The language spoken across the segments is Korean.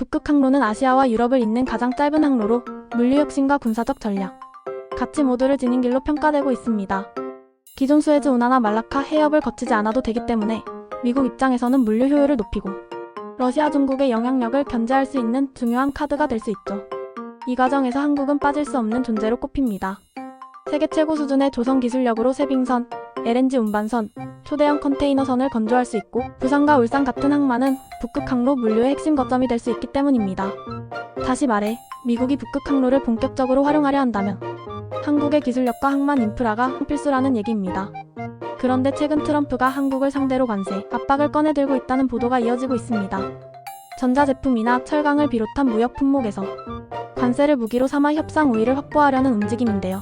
북극 항로는 아시아와 유럽을 잇는 가장 짧은 항로로 물류 혁신과 군사적 전략, 가치 모두를 지닌 길로 평가되고 있습니다. 기존 수에즈 운하나 말라카 해협을 거치지 않아도 되기 때문에 미국 입장에서는 물류 효율을 높이고 러시아 중국의 영향력을 견제할 수 있는 중요한 카드가 될 수 있죠. 이 과정에서 한국은 빠질 수 없는 존재로 꼽힙니다. 세계 최고 수준의 조선 기술력으로 세빙선, LNG 운반선, 초대형 컨테이너선을 건조할 수 있고 부산과 울산 같은 항만은 북극 항로 물류의 핵심 거점이 될 수 있기 때문입니다. 다시 말해 미국이 북극 항로를 본격적으로 활용하려 한다면 한국의 기술력과 항만 인프라가 필수라는 얘기입니다. 그런데 최근 트럼프가 한국을 상대로 관세 압박을 꺼내들고 있다는 보도가 이어지고 있습니다. 전자제품이나 철강을 비롯한 무역 품목에서 관세를 무기로 삼아 협상 우위를 확보하려는 움직임인데요.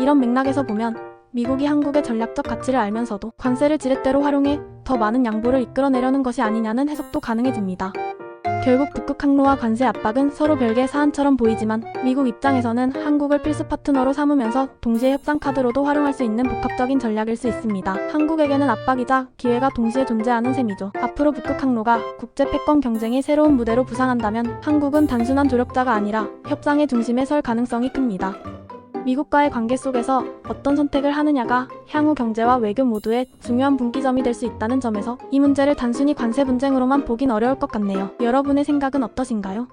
이런 맥락에서 보면 미국이 한국의 전략적 가치를 알면서도 관세를 지렛대로 활용해 더 많은 양보를 이끌어내려는 것이 아니냐는 해석도 가능해집니다. 결국 북극 항로와 관세 압박은 서로 별개의 사안처럼 보이지만 미국 입장에서는 한국을 필수 파트너로 삼으면서 동시에 협상 카드로도 활용할 수 있는 복합적인 전략일 수 있습니다. 한국에게는 압박이자 기회가 동시에 존재하는 셈이죠. 앞으로 북극 항로가 국제 패권 경쟁의 새로운 무대로 부상한다면 한국은 단순한 조력자가 아니라 협상의 중심에 설 가능성이 큽니다. 미국과의 관계 속에서 어떤 선택을 하느냐가 향후 경제와 외교 모두의 중요한 분기점이 될 수 있다는 점에서 이 문제를 단순히 관세 분쟁으로만 보긴 어려울 것 같네요. 여러분의 생각은 어떠신가요?